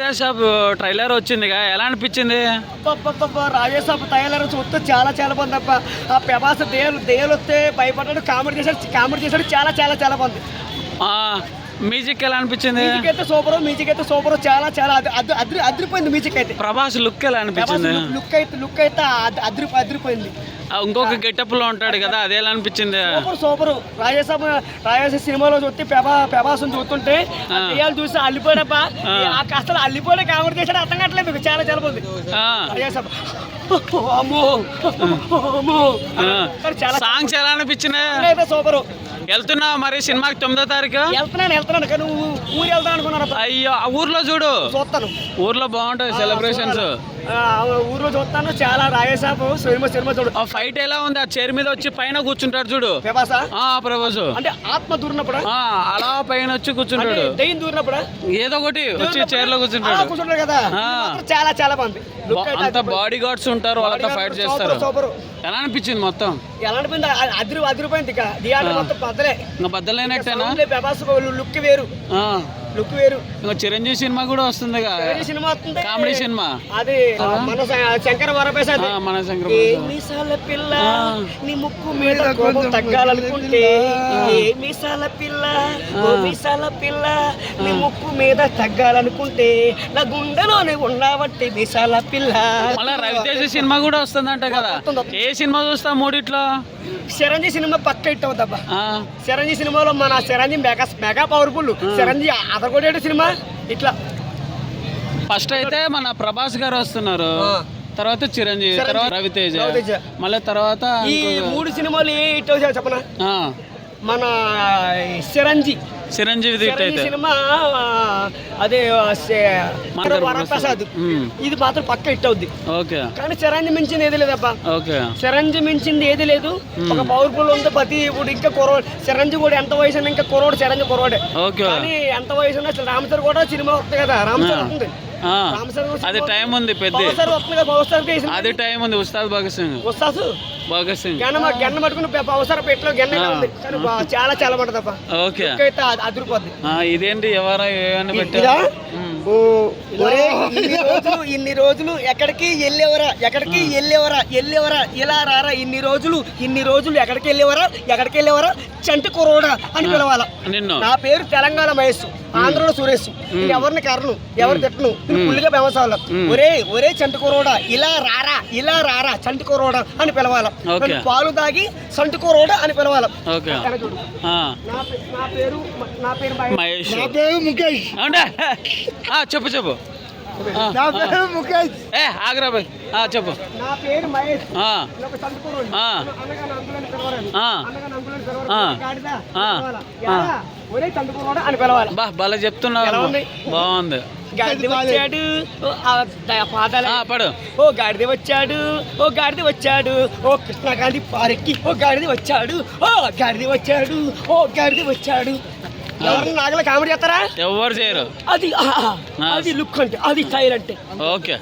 Raja Saab trailer వచ్చిందిగా. ఎలా అనిపించింది? అబ్బబ్బబ్బబ్బ, రాజేశాబ్ తయారు చూస్తే చాలా చాలా బాగుంది అప్ప ఆ ప్రభాస్ దేలు దేలు వస్తే భయపడ్డాడు కామెడీ చేశాడు కామెడీ చేశాడు చాలా చాలా చాలా బాగుంది. మ్యూజిక్ ఎలా అనిపించింది? మ్యూజిక్ అయితే సూపర్ మ్యూజిక్ అయితే సూపర్ చాలా చాలా అద్రి- అద్రి అద్రి అదిరిపోయింది మ్యూజిక్ అయితే. ప్రభాస్ లుక్ ఎలా అనిపించింది? లుక్ అయితే లుక్ అయితే అద్- అదిరి అదిరిపోయింది. ఇంకొక గెటప్లో ఉంటాడు కదా అది ఎలా అనిపించింది? Super super. రాజేశాబ్ రాజేశాబ్ సినిమాలో చూస్తే ప్రభా ప్రభాసం చూస్తుంటే. దెయ్యాలు చూసి అల్లిపోయాడప్ప. ఆ. అసలు అల్లిపోయాడు కామెడీ చేశాడు అర్థం కావట్లేదు చాలా చాలా బాగుంది. రాజేశాబ్ అమ్మో అమ్మో. చాలా సాంగ్స్ ఎలా అనిపించినాయి? సూపర్. వెళ్తున్నావు మరి సినిమాకి తొమ్మిదో తారీఖు? వెళ్తున్నాను వెళ్తున్నాను. కానీ ఊరు అనుకున్నాను అయ్యో ఆ ఊర్లో చూడు. చూస్తాను. ఊర్లో బాగుంటాయి సెలబ్రేషన్స్ ఊర్లో చూస్తాను చాలా రాజేశాబ్ సినిమా సినిమా చూడు. ఆ ఫైట్ ఎలా ఉంది? ఆ చైర్ మీద వచ్చి పైన కూర్చుంటాడు చూడు. ప్రభాస? ఆ ప్రభాస్. అంటే ఆత్మ దూరినప్పుడు? అలా పైన వచ్చి కూర్చుంటాడు. దెయ్యం దూరినప్పుడు? ఏదో ఒకటి వచ్చి చైర్లో కూర్చుంటాడు. కూర్చుంటాడు కదా. చాలా చాలా బాగుంది. అంత బాడీ గార్డ్స్ ఉంటారు వాళ్ళతో ఫైట్ చేస్తారు. ఎలా అనిపించింది మొత్తం? ఎలా అనిపోయింది అ- అదిరి అదిరిపోయింది ఇక. థియేటర్ మొత్తం బద్దలే. ఇంకా బద్దలైనట్టేనా? ప్రభాస్ లుక్ వేరు. లుక్ వేరు. ఇంకా చిరంజీవి సినిమా కూడా వస్తుందిగా. వేరే సినిమా వస్తుంది. Comedy cinema. అది మన శంకర వరప్రసాద్. ఆ, మన శంకర. మీసాల పిల్ల. నీ ముక్కు మీద కోపం తగ్గాలనుకుంటే ఏ మీసాల పిల్ల ఓ మీసాల పిల్ల నీ ముక్కు మీద తగ్గాలనుకుంటే నా గుండెలోనే ఉన్నావంటే మీసాల పిల్ల. మళ్ళా రవితేజ సినిమా కూడా వస్తుందంట కదా. ఏ సినిమా చూస్తా మూడిట్లో? చిరంజీవి సినిమా పక్క హిట్ అవుతాబ్బా ఆ, చిరంజీవి సినిమాలో మన Chiranjeevi mega mega powerful. Chiranjeevi అదకొడేటి cinema? ఇట్లా. ఫస్ట్ అయితే మన ప్రభాస్ గారు వస్తున్నారు. తర్వాత చిరంజీవి తర్వాత రవితేజ. మళ్ళీ తర్వాత ఈ మూడు సినిమాలు ఏ హిట్ చెప్పనా? మన చిరంజీవి. చిరంజీవి అయితే. సినిమా అదే వరప్రసాద్. ఇది మాత్రం పక్క హిట్ అవుద్ది. ఓకే. కానీ చిరంజీవి మించింది ఏది లేదబ్బా. ఓకే. చిరంజీవి మించింది ఏది లేదు. ఒక పవర్ఫుల్ ఉంది ప్రతి ఇప్పుడు ఇంకా కురవాడు చిరంజీవి కూడా ఎంత వయసు ఇంకా కురవాడు చిరంజీవి కురవాడే ఓకే. కానీ ఎంత వయసు ఉన్నా రామచర్ కూడా సినిమా వస్తుంది కదా రామచర్. అది టైం ఉంది పెద్ద. అది టైం ఉంది ఉస్తాద్ భగత్ సింగ్. భగత్ సింగ్. గన్న గన్న పట్టుకుని పవర్ స్టార్ పెట్లో గన్న చాలా చాలా పడుతుందబ్బా ఓకే. అదిరిపోద్ది. ఇదేంటి ఎవరా ఏమని పెట్టారు? ఇన్ని రోజులు ఇన్ని రోజులు ఎక్కడికి వెళ్ళేవరా? ఎక్కడికి వెళ్ళేవరా? వెళ్ళేవరా? ఇలా రారా? ఇన్ని రోజులు ఇన్ని రోజులు ఎక్కడికి వెళ్ళేవరా? ఎక్కడికి వెళ్ళేవరా? చంటి కురోడా అని పిలవాల. నిన్ను. నా పేరు తెలంగాణ మహేష్. ఆంధ్రలో సురేష్. నేను ఎవరిని కర్రను? ఎవరు తిట్టను? పుల్లిగా బెమసాల ఒరే ఒరే చంటి కురోడా ఇలా రారా ఇలా రారా చంటి కురోడా అని పిలవాల. పాలు తాగి సంటి కురోడా అని పిలవాల. చెప్పు చెప్పు. ముఖేష్. ఏ ఆగ్రా బాయ్ ఆ, చెప్పు. నా పేరు మహేష్. అని పిలవాలి. బా భలే చెప్తున్నావు? బాగుంది. గాడిద వచ్చాడు. ఓ, పాదాల. గాడిద వచ్చాడు. ఓ గాడిద వచ్చాడు. ఓ కృష్ణకాంతి పారెక్కి. ఓ గాడిద వచ్చాడు. ఓ గాడిద వచ్చాడు. ఓ గాడిద వచ్చాడు. ఎవరు నాగల కామెడీ చేస్తారా? ఎవరు చేయరు. అది అది లుక్ అంటే అది స్టైల్ అంటే. ఓకే.